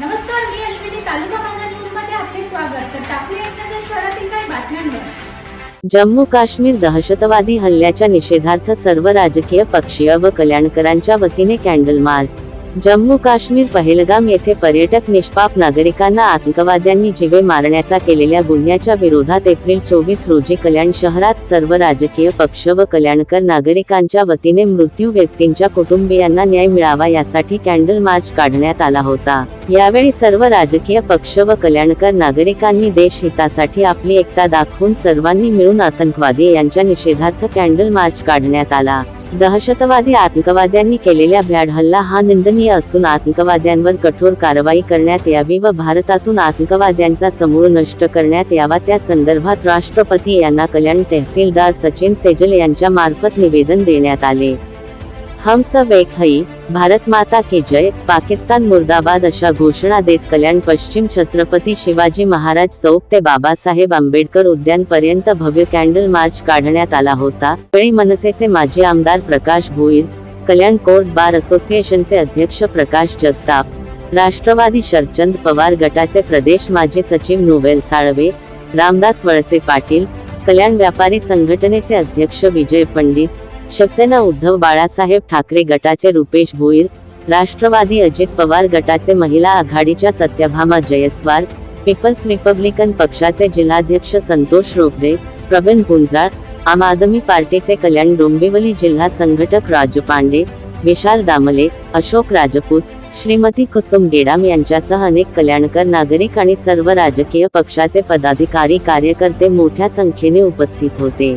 नमस्कार मी अश्विनी तालुका माझा न्यूजमध्ये आपले स्वागत. तर टाकूया एक शहरातील काही बातम्यांवर. जम्मू काश्मीर दहशतवादी हल्ल्याच्या निषेधार्थ सर्व राजकीय पक्षीय व कल्याणकरांच्या वतीने कॅन्डल मार्च. जम्मू काश्मीर पहेलगाम येथे पर्यटक निष्पाप नागरिकांना आतंकवाद्यांनी जीवे मारण्याचा केलेल्या गुन्ह्याच्या विरोधात एप्रिल चोवीस रोजी कल्याण शहरात सर्व राजकीय पक्ष व कल्याणकर नागरिकांच्या वतीने मृत्यू व्यक्तींच्या कुटुंबियांना न्याय मिळावा यासाठी कॅन्डल मार्च काढण्यात आला होता. यावेळी सर्व राजकीय पक्ष व कल्याणकर नागरिकांनी देशहितासाठी आपली एकता दाखवून सर्वांनी मिळून आतंकवादी यांच्या निषेधार्थ कॅन्डल मार्च काढण्यात आला. दहशतवादी आतंकवाद्यांनी केलेल्या भ्याड हल्ला हा निंदनीय असून आतंकवाद्यांवर कठोर कारवाई करण्यात यावी व भारतातून आतंकवाद्यांचा समूळ नष्ट करण्यात यावा. त्या संदर्भात राष्ट्रपती यांना कल्याण तहसीलदार सचिन सेजल यांच्या मार्फत निवेदन देण्यात आले. हम सब एक हई भारत माता की जय पाकिस्तान मुर्दाबाद अशा घोषणा देत कल्याण पश्चिम छत्रपती शिवाजी महाराज चौक ते बाबासाहेब आंबेडकर उद्यान पर्यंत भव्य कॅन्डल मार्च काढण्यात आला होता. वेळी मनसेचे माजी आमदार प्रकाश भोईर कल्याण कोर्ट बार असोसिएशनचे अध्यक्ष प्रकाश जगताप राष्ट्रवादी शरचंद पवार गटाचे प्रदेश माजी सचिव नोवेल साळवे रामदास वळसे पाटील कल्याण व्यापारी संघटनेचे अध्यक्ष विजय पंडित शिवसेना उद्धव बाळासाहेब ठाकरे गटाचे रुपेश भोईर राष्ट्रवादी अजित पवार गटाचे महिला आघाडीच्या सत्यभामा जयस्वाल पीपल्स रिपब्लिकन पक्षाचे जिल्हाध्यक्ष संतोष रोखडे प्रवीण गुंजाळ आम आदमी पार्टीचे कल्याण डोंबिवली जिल्हा संघटक राजू पांडे विशाल दामले अशोक राजपूत श्रीमती कुसुम गेडाम यांच्यासह अनेक कल्याणकर नागरिक आणि सर्व राजकीय पक्षाचे पदाधिकारी कार्यकर्ते मोठ्या संख्येने उपस्थित होते.